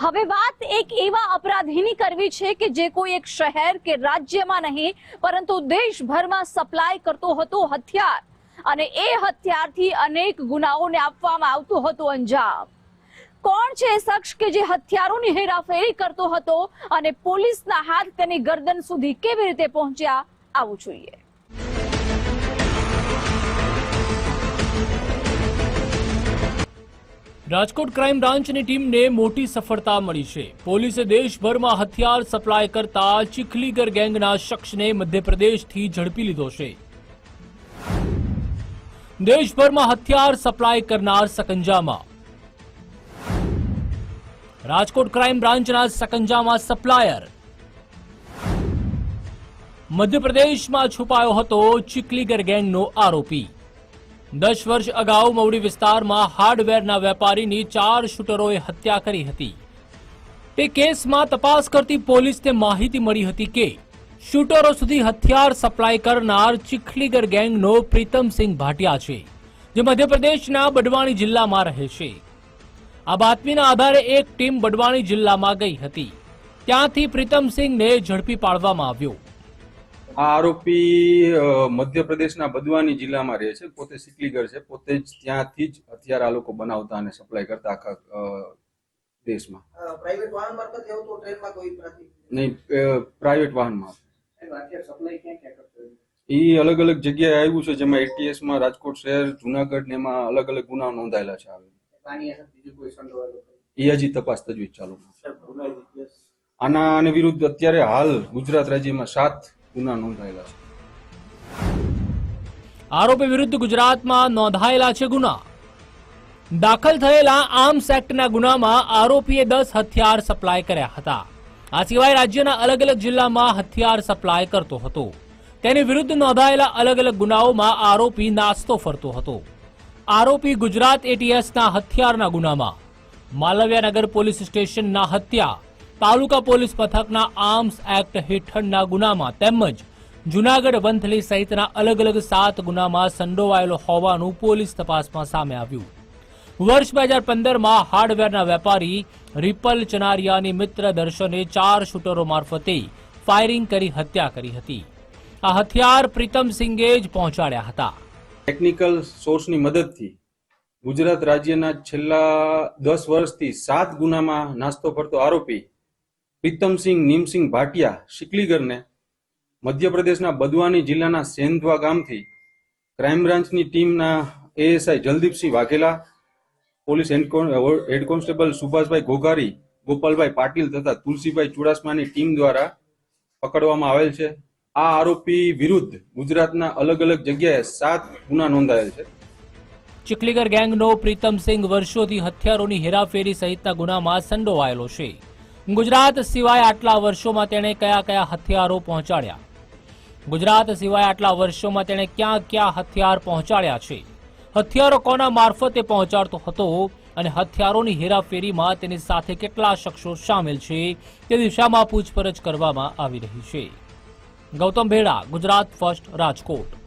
હવે વાત એક એવા અપરાધીની કરવી છે કે જે કોઈ એક શહેર કે રાજ્યમાં નહીં, પરંતુ દેશભરમાં સપ્લાય કરતો હતો હથિયાર. અને એ હથિયારથી અનેક ગુનાઓને આપવામાં આવતો હતો અંજામ. કોણ છે શખ્સ કે જે હથિયારોની હેરાફેરી કરતો હતો અને પોલીસના હાથ તેની ગરદન સુધી કેવી રીતે પહોંચ્યા, આવું જોઈએ. રાજકોટ ક્રાઇમ બ્રાન્ચની ટીમને મોટી સફળતા મળી છે. પોલીસે દેશભરમાં હથિયાર સપ્લાય કરતા ચીખલીગર ગેંગના શખ્સને મધ્યપ્રદેશથી ઝડપી લીધો છે. દેશભરમાં હથિયાર સપ્લાય કરનાર સકંજામાં. રાજકોટ ક્રાઇમ બ્રાન્ચના સકંજામાં સપ્લાયર. મધ્યપ્રદેશમાં છુપાયો હતો ચીખલીગર ગેંગનો આરોપી. દસ વર્ષ અગાઉ મવડી વિસ્તારમાં હાર્ડવેરના વેપારીની ચાર શૂટરોએ હત્યા કરી હતી. તે કેસમાં તપાસ કરતી પોલીસને માહિતી મળી હતી કે શૂટરો સુધી હથિયાર સપ્લાય કરનાર ચીખલીગર ગેંગનો પ્રીતમસિંહ ભાટિયા છે, જે મધ્યપ્રદેશના બડવાણી જિલ્લામાં રહે છે. આ બાતમીના આધારે એક ટીમ બડવાણી જિલ્લામાં ગઈ હતી. ત્યાંથી પ્રીતમસિંહને ઝડપી પાડવામાં આવ્યો. આ આરોપી મધ્યપ્રદેશના બદવાની જિલ્લામાં રહે છે. પોતે સિકલીગર છે. પોતે જ ત્યાંથી જ હથિયાર આ લોકો બનાવતા અને સપ્લાય કરતા આખા દેશમાં. પ્રાઇવેટ વાહન મારફતે આવતો ટ્રેનમાં કોઈ નથી નહીં પ્રાઇવેટ વાહનમાં અત્યારે સપ્લાય ક્યાં ક્યાં કરતો એ અલગ અલગ જગ્યાએ આવ્યું છે જેમાં એટીએસમાં રાજકોટ શહેર જુનાગઢ ને એમાં અલગ અલગ ગુનાઓ નોંધાયેલા છે આવે એ હજી તપાસ તજવીજ ચાલુ આના આને વિરુદ્ધ અત્યારે હાલ ગુજરાત રાજ્યમાં સાત ગુના નોંધાયેલા છે. આરોપી વિરુદ્ધ ગુજરાતમાં નોંધાયેલા છે ગુના. દાખલ થયેલા આર્મ્સ એક્ટના ગુનામાં આરોપીએ દસ હથિયાર સપ્લાય કર્યા હતા. આ સિવાય રાજ્યના અલગ અલગ જિલ્લામાં હથિયાર સપ્લાય કરતો હતો. તેની વિરુદ્ધ નોંધાયેલા અલગ અલગ ગુનાઓમાં આરોપી નાસ્તો ફરતો હતો. આરોપી ગુજરાત એટીએસના હથિયારના ગુનામાં. માલવ્યાનગર પોલીસ સ્ટેશનના હત્યા. તાલુકા પોલીસ પથકના આર્મ્સ એક્ટ હેઠળના ગુનામાં તેમજ જુનાગઢ વંથલી સહિતના અલગ અલગ સાત ગુનામાં સંડોવાયેલો હોવાનું પોલીસ તપાસમાં સામે આવ્યું. વર્ષ બે હજાર પંદરમાં હાર્ડવેરના વેપારી રિપલ ચનારિયાની મિત્ર દર્શને ચાર શૂટરો મારફતે ફાયરિંગ કરી હત્યા કરી હતી. આ હથિયાર પ્રીતમસિંગે જ પહોંચાડ્યા હતા. ટેકનિકલ સોર્સની મદદથી ગુજરાત રાજ્યના છેલ્લા દસ વર્ષથી સાત ગુનામાં નાસ્તો ફરતો આરોપી પ્રીતમસિંહ નીમસિંહ ભાટિયા, શિકલીગરને મધ્યપ્રદેશના બદવાની જિલ્લાના સેંધવા ગામથી ક્રાઇમ બ્રાન્ચની ટીમના ASI Jaldipsinh Vaghela, police head con- constable Subhashbhai Ghoghari, Gopalbhai Patil તથા તુલસીભાઈ ચુડાસમાની ટીમ દ્વારા પકડવામાં આવેલ છે. આ આરોપી વિરુદ્ધ ગુજરાતના અલગ અલગ જગ્યાએ સાત ગુના નોંધાયેલ છે. ચિકલીગર ગેંગનો પ્રીતમસિંહ વર્ષોથી હથિયારોની હેરાફેરી સહિતના ગુનામાં સંડોવાયેલો છે. ગુજરાત સિવાય આટલા વર્ષોમાં તેણે કયા કયા હથિયારો પહોંચાડ્યા? ગુજરાત સિવાય આટલા વર્ષોમાં તેણે ક્યાં ક્યાં હથિયાર પહોંચાડ્યા છે? હથિયારો કોના મારફતે પહોંચાડતો હતો અને હથિયારોની હેરાફેરીમાં તેની સાથે કેટલા શખ્સો સામેલ છે તે દિશામાં પૂછપરછ કરવામાં આવી રહી છે. ગૌતમ ભેડા, ગુજરાત ફર્સ્ટ રાજકોટ.